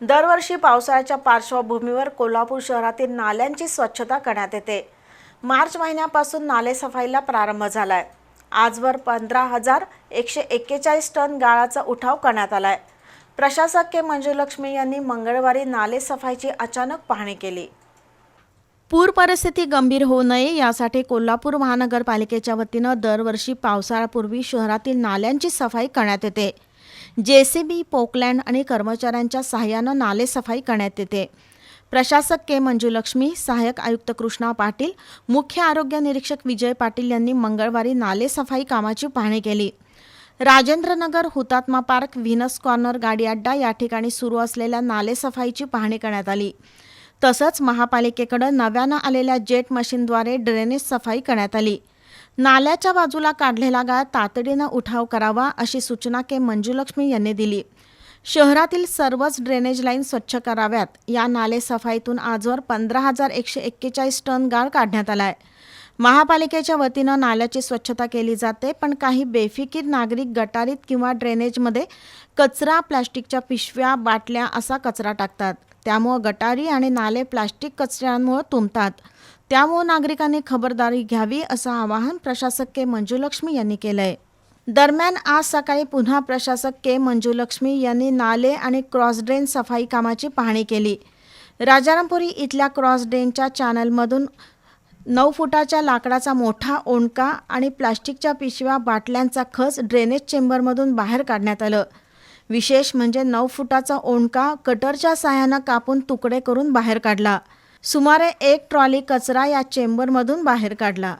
दरवर्षी पावसाळ्याच्या पार्श्वभूमीवर कोल्हापूर शहरातील नाल्यांची स्वच्छता करण्यात येते. मार्च महिन्यापासून नाले सफाईला प्रारंभ झालाय. आजवर पंधरा हजार एकशे एक्केचाळीस टन गाळाचा उठाव करण्यात आलाय. प्रशासक के. मंजुलक्ष्मी यांनी मंगळवारी नाले सफाईची अचानक पाहणी केली. पूर परिस्थिती गंभीर होऊ नये यासाठी कोल्हापूर महानगरपालिकेच्या वतीनं दरवर्षी पावसाळ्यापूर्वी शहरातील नाल्यांची सफाई करण्यात येते. जेसीबी पोकलँड आणि कर्मचाऱ्यांच्या सहाय्यानं नालेसफाई करण्यात येते. प्रशासक के. मंजुलक्ष्मी सहाय्यक आयुक्त कृष्णा पाटील मुख्य आरोग्य निरीक्षक विजय पाटील यांनी मंगळवारी नालेसफाई कामाची पाहणी केली. राजेंद्रनगर हुतात्मा पार्क व्हिनस कॉर्नर गाडी अड्डा या ठिकाणी सुरू असलेल्या नालेसफाईची पाहणी करण्यात आली. तसंच महापालिकेकडं नव्यानं आलेल्या जेट मशीनद्वारे ड्रेनेज सफाई करण्यात आली. नाल्याच्या बाजूला काढलेला गाळ तातडीनं उठाव करावा अशी सूचना के मंजुलक्ष्मी यांनी दिली. शहरातील सर्वच ड्रेनेज लाईन स्वच्छ कराव्यात. या नाले सफाईतून आजवर पंधरा हजार एकशे एक्केचाळीस टन गाळ काढण्यात आलाय. महापालिकेच्या वतीनं नाल्याची स्वच्छता केली जाते पण काही बेफिकीर नागरिक गटारीत किंवा ड्रेनेजमध्ये कचरा प्लास्टिकच्या पिशव्या बाटल्या असा कचरा टाकतात. त्यामुळं गटारी आणि नाले प्लास्टिक कचऱ्यांमुळे तुंबतात. त्यामुळं नागरिकांनी खबरदारी घ्यावी असं आवाहन प्रशासक के. मंजुलक्ष्मी यांनी केलंय. दरम्यान आज सकाळी पुन्हा प्रशासक के. मंजुलक्ष्मी यांनी नाले आणि क्रॉस ड्रेन सफाई कामाची पाहणी केली. राजारामपुरी इथल्या क्रॉस ड्रेनच्या चॅनलमधून नऊ फुटाच्या लाकडाचा मोठा ओंडका आणि प्लास्टिकच्या पिशव्या बाटल्यांचा खच ड्रेनेज चेंबरमधून बाहेर काढण्यात आलं. विशेष म्हणजे नऊ फुटाचा ओंडका कटरच्या साह्यानं कापून तुकडे करून बाहेर काढला. सुमारे एक ट्रॉली कचरा या चेंबरमधून बाहेर काढला.